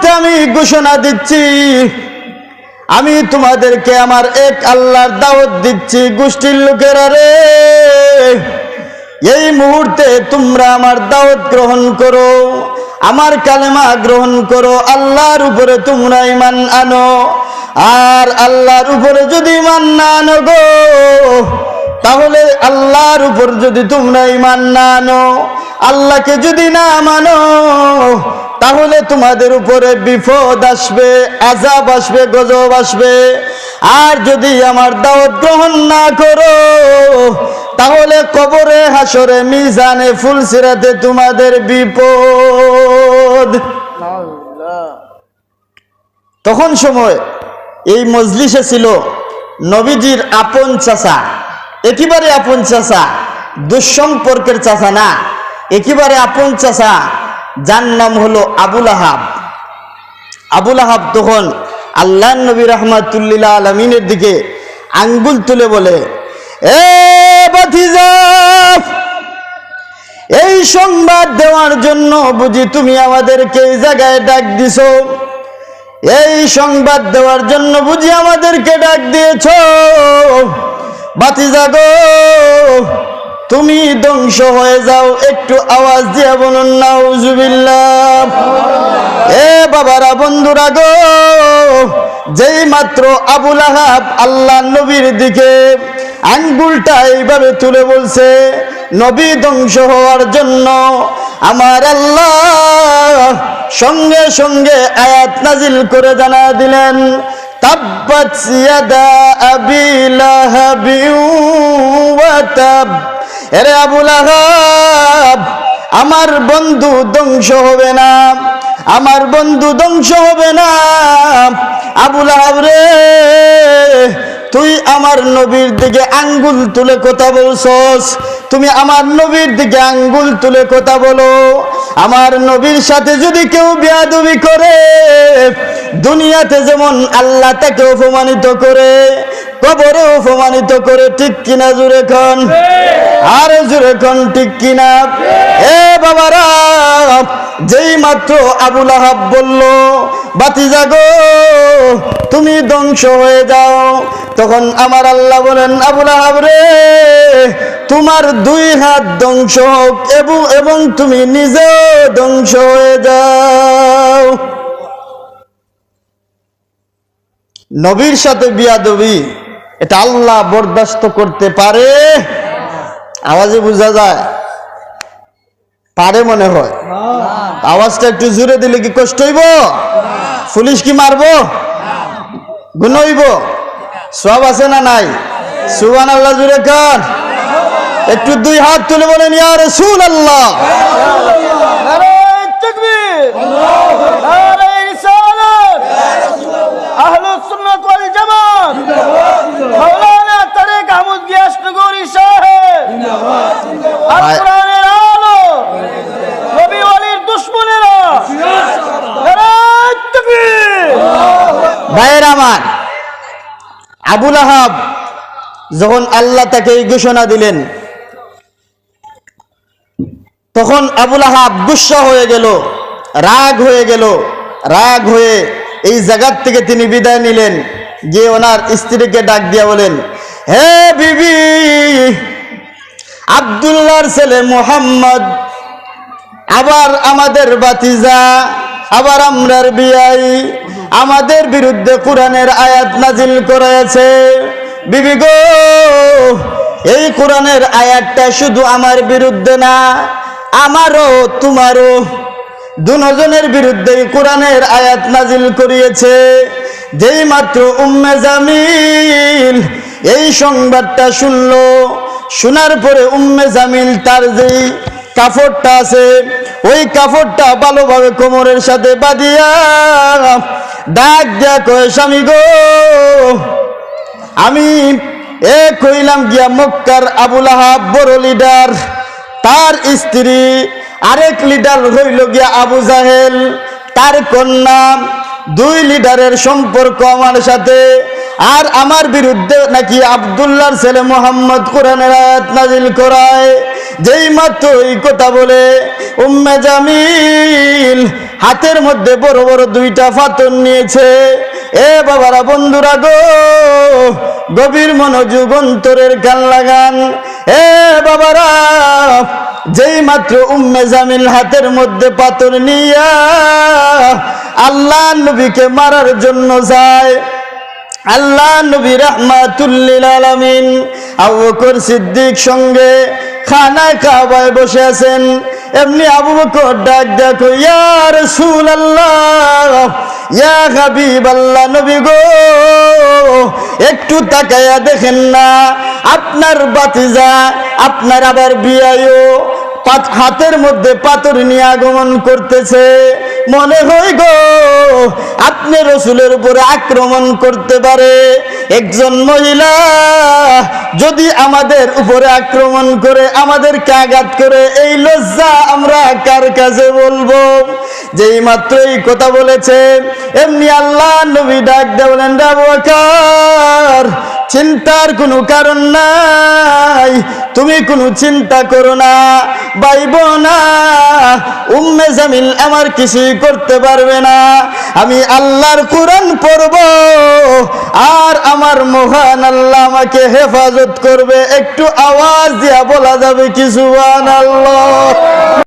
মুহূর্তে আমি ঘোষণা দিচ্ছি। আমি তোমাদেরকে আমার এক আল্লাহর দাওয়াত দিচ্ছি, গোষ্ঠীর লোকেরা রে। এই মুহূর্তে তোমরা আমার দাওয়াত গ্রহণ করো, আমার কালেমা গ্রহণ করো, আল্লাহর উপরে তোমরা ইমান আনো। আর আল্লাহর উপরে যদি ইমান না আনো গো, তাহলে আল্লাহর উপর যদি তোমরা ইমান না আনো, আল্লাহকে যদি না মানো তাহলে তোমাদের উপরে বিপদ আসবে আজাব আসবে, গজব আসবে। আর যদি আমার দাওয়াত গ্রহণ না করো, তাহলে কবরে হাসরে মিজানে, ফুলসিরাতে তোমাদের বিপদ। তখন সময় এই মজলিসে ছিল নবীজির আপন চাচা। একেবারে আপন চাচা, দুঃসম্পর্কের চাচা না, একেবারে আপন চাচা। যার নাম হলো আবুল আহাব। আবুল আহাব তখন আল্লাহ নবী রহমাতুল্লিল্লাহ আলমিনের দিকে আঙ্গুল তুলে বলে, এ এই সংবাদ দেওয়ার জন্য বুঝি তুমি আমাদেরকে এই জায়গায় ডাক দিছো? এই সংবাদ দেওয়ার জন্য বুঝি আমাদেরকে ডাক দিয়েছ? বাতিজা গো তুমি ধ্বংস হয়ে যাও, একটু আওয়াজ দিয়ে বলুন, নাউজুবিল্লাহ। এ বাবারা, বন্ধুরা গো, যেই মাত্র আবুল আহাব আল্লাহ নবীর দিকে আঙ্গুলটা এইভাবে তুলে বলছে, নবী ধ্বংস হওয়ার জন্য আমার আল্লাহ সঙ্গে সঙ্গে আয়াত নাজিল করে জানা দিলেন, তাব্বাত ইয়াদা আবি লাহাবিন ওয়া তাব এরে আবুল আহাব, আমার বন্ধু ধ্বংস হবে না, আমার বন্ধু ধ্বংস হবে না। আবুল আহাব রে, তুই আমার নবীর দিকে আঙ্গুল তুলে কথা বলছস, তুমি আমার নবীর দিকে আঙ্গুল তুলে কথা বলো। আমার নবীর সাথে যদি কেউ বেয়াদবি করে, দুনিয়াতে যেমন আল্লাহ তাকে অপমানিত করে কবরে অপমানিত করে ঠিক কিনা জুড়ে খন? আর জুড়ে খন ঠিক কিনা? এ বাবারা যেই মাত্র আবুল আহাব বলল বাতি জাগো তুমি ধ্বংস হয়ে যাও। তখন আমার আল্লাহ বলেন আবুল আহাব রে তোমার দুই হাত ধ্বংস হোক এবং এবং তুমি নিজেও ধ্বংস হয়ে যাও। নবীর সাথে বিয়াদবি এটা আল্লাহ বরদাস্ত করতে পারে। আওয়াজে বোঝা যায়। পারে মনে হয়। আওয়াজটা একটু জুড়ে দিলে কি কষ্ট হইব? পুলিশ কি মারবো? গুণ সব আছে না নাই? সুবান আল্লাহ জুড়ে কান একটু দুই হাত তুলে বলেন, ইয়া রসুল আল্লাহ ভাইয়ের আমার, আবুল আহাব যখন আল্লাহ তাকে ঘোষণা দিলেন, তখন আবুল আহাব গুসা হয়ে গেল, রাগ হয়ে গেল, রাগ হয়ে এই জায়গার থেকে তিনি বিদায় নিলেন, গিয়ে ওনার স্ত্রীকে ডাক দিয়া বলেন, হে বিবি, আবদুল্লাহর ছেলে মোহাম্মদ, আবার আমাদের বাতিজা আবার আমরার বিয়াই আমাদের বিরুদ্ধে কোরআনের আয়াত নাজিল করেছে। বিবি গো, এই কোরআনের আয়াতটা শুধু আমার বিরুদ্ধে না, আমারও, তোমারও। দুজনের বিরুদ্ধে কোরআনের আয়াত নাজিল করিয়েছে। যেই মাত্র উম্মে জামিল এই সংবাদটা শুনল, শোনার পরে উম্মে জামিল তার যেই কাপড়টা আছে, ওই কাপড়টা ভালোভাবে কোমরের সাথে বাঁধিয়া ডাক দিয়া কয়ে স্বামী গো। আমি এ কইলাম গিয়া মক্কার আবুল আহাব বড় লিডার তার স্ত্রী আরেক লিডার হইল গিয়া আবু জাহেল। তার কন্যা, দুই লিডারের সম্পর্ক আমার সাথে। আর আমার বিরুদ্ধে নাকি আবদুল্লাহর ছেলে মোহাম্মদ কোরআনের আয়াত নাজিল করায়। যেই মাত্র এই কথা বলে, উম্মে জামিল হাতের মধ্যে বড় বড় দুইটা পাথর নিয়েছে। এ বাবারা বন্ধুরা গো, গভীর মনোযোগ অন্তরের গান লাগান। এ বাবারা, যেই মাত্র উম্মে জামিল হাতের মধ্যে পাথর নিয়া আল্লাহ নবীকে মারার জন্য যায়। আল্লাহ নবী রহমাতুল্লিল আলামিন, আবু বকর সিদ্দিক সঙ্গে খানায় কাবায় বসে আছেন। এমনি আবু বকর ডাক দেখো ইয়ার সুল আল্লাহ ইয়া নবী গো, একটু তাকায়া দেখেন না, আপনার বাতিজা, আপনার আবার বিয়ায়ও হাতের মধ্যে পাথর নিয়ে আগমন করতেছে। মনে হয় গো, আপনি রসুলের উপরে আক্রমণ করতে পারে। একজন মহিলা যদি আমাদের উপরে আক্রমণ করে, আমাদেরকে আঘাত করে, এই লজ্জা আমরা কার কাছে বলব? যেই মাত্র এই কথা বলেছে এমনি আল্লাহ নবী ডাক দেবলেন ডাকার চিন্তার কোনো কারণ নাই। তুমি কোনো চিন্তা করো না বাইব না। উম্মে জামিল আমার কিছুই করতে পারবে না। আমি আল্লাহর কোরআন পড়ব আর আমার মহান আল্লাহ আমাকে হেফাজত করবে। একটু আওয়াজ দিয়া বলা যাবে কিছু আল্লাহ